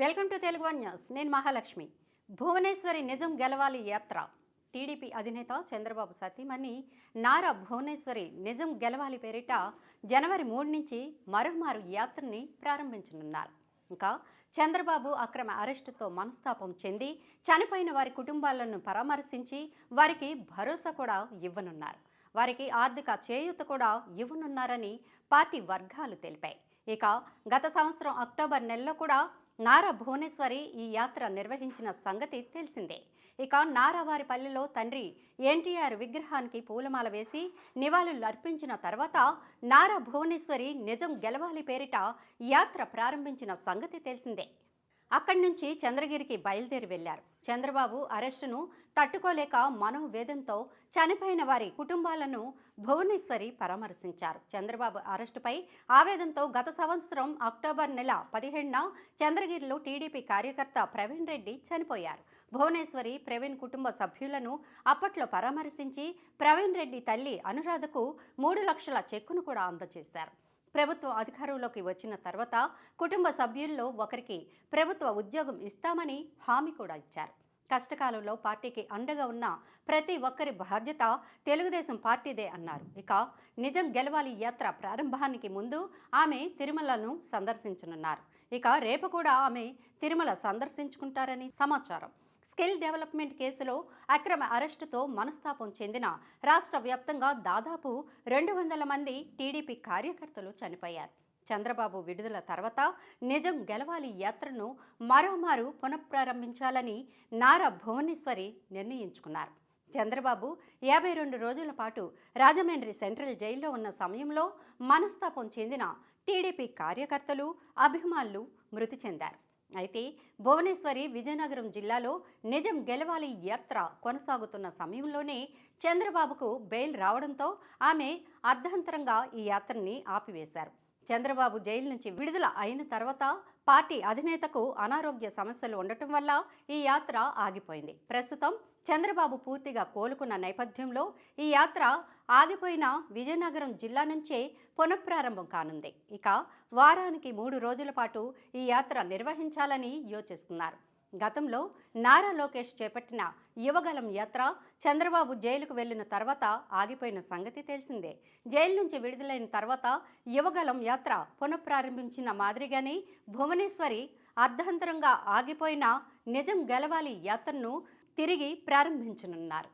Welcome to Telugu one news. నేను మహాలక్ష్మి. భువనేశ్వరి నిజం గెలవాలి యాత్ర. టీడీపీ అధినేత చంద్రబాబు సతీమణి నారా భువనేశ్వరి నిజం గెలవాలి పేరిట జనవరి మూడు నుంచి మరోమారు యాత్రని ప్రారంభించనున్నారు. ఇంకా చంద్రబాబు అక్రమ అరెస్టుతో మనస్తాపం చెంది చనిపోయిన వారి కుటుంబాలను పరామర్శించి వారికి భరోసా కూడా ఇవ్వనున్నారు. వారికి ఆర్థిక చేయూత కూడా ఇవ్వనున్నారని పార్టీ వర్గాలు తెలిపాయి. ఇక గత సంవత్సరం అక్టోబర్ నెలలో కూడా నారా భువనేశ్వరి ఈ యాత్ర నిర్వహించిన సంగతి తెలిసిందే. ఇక నారావారిపల్లిలో తండ్రి ఎన్టీఆర్ విగ్రహానికి పూలమాల వేసి నివాళులు అర్పించిన తర్వాత నారా భువనేశ్వరి నిజం గెలవాలి పేరిట యాత్ర ప్రారంభించిన సంగతి తెలిసిందే. అక్కడి నుంచి చంద్రగిరికి బయలుదేరి వెళ్ళారు చంద్రబాబు అరెస్టును తట్టుకోలేక మనోవేదంతో చనిపోయిన వారి కుటుంబాలను భువనేశ్వరి పరామర్శించారు. చంద్రబాబు అరెస్టుపై ఆవేదంతో గత సంవత్సరం అక్టోబర్ నెల పదిహేడున చంద్రగిరిలో టీడీపీ కార్యకర్త ప్రవీణ్ రెడ్డి చనిపోయారు. భువనేశ్వరి ప్రవీణ్ కుటుంబ సభ్యులను అప్పట్లో పరామర్శించి ప్రవీణ్ రెడ్డి తల్లి అనురాధకు మూడు లక్షల చెక్కును కూడా అందజేశారు. ప్రభుత్వం అధికారంలోకి వచ్చిన తర్వాత కుటుంబ సభ్యుల్లో ఒకరికి ప్రభుత్వ ఉద్యోగం ఇస్తామని హామీ కూడా ఇచ్చారు. కష్టకాలంలో పార్టీకి అండగా ఉన్న ప్రతి ఒక్కరి బాధ్యత తెలుగుదేశం పార్టీదే అన్నారు. ఇక నిజం గెలవాలి యాత్ర ప్రారంభానికి ముందు ఆమె తిరుమలను సందర్శించనున్నారు. ఇక రేపు కూడా ఆమె తిరుమల సందర్శించుకుంటారని సమాచారం. స్కిల్ డెవలప్మెంట్ కేసులో అక్రమ అరెస్టుతో మనస్తాపం చెందిన రాష్ట్ర వ్యాప్తంగా దాదాపు రెండు వందల మంది టీడీపీ కార్యకర్తలు చనిపోయారు. చంద్రబాబు విడుదల తర్వాత నిజం గెలవాలి యాత్రను మరోమారు పునఃప్రారంభించాలని నారా భువనేశ్వరి నిర్ణయించుకున్నారు. చంద్రబాబు యాభై రెండు రోజుల పాటు రాజమండ్రి సెంట్రల్ జైల్లో ఉన్న సమయంలో మనస్తాపం చెందిన టీడీపీ కార్యకర్తలు అభిమానులు మృతి చెందారు. అయితే భువనేశ్వరి విజయనగరం జిల్లాలో నిజం గెలవాలి యాత్ర కొనసాగుతున్న సమయంలోనే చంద్రబాబుకు బెయిల్ రావడంతో ఆమె అర్ధంతరంగా ఈ యాత్రని ఆపివేశారు. చంద్రబాబు జైలు నుంచి విడుదల అయిన తర్వాత పార్టీ అధినేతకు అనారోగ్య సమస్యలు ఉండటం వల్ల ఈ యాత్ర ఆగిపోయింది. ప్రస్తుతం చంద్రబాబు పూర్తిగా కోలుకున్న నేపథ్యంలో ఈ యాత్ర ఆగిపోయిన విజయనగరం జిల్లా నుంచే పునఃప్రారంభం కానుంది. ఇక వారానికి మూడు రోజుల పాటు ఈ యాత్ర నిర్వహించాలని యోచిస్తున్నారు. గతంలో నారా లోకేష్ చేపట్టిన యువగలం యాత్ర చంద్రబాబు జైలుకు వెళ్ళిన తర్వాత ఆగిపోయిన సంగతి తెలిసిందే. జైలు నుంచి విడుదలైన తర్వాత యువగలం యాత్ర పునఃప్రారంభించిన మాదిరిగానే భువనేశ్వరి అర్ధంతరంగా ఆగిపోయిన నిజం గెలవాలి యాత్రను తిరిగి ప్రారంభించనున్నారు.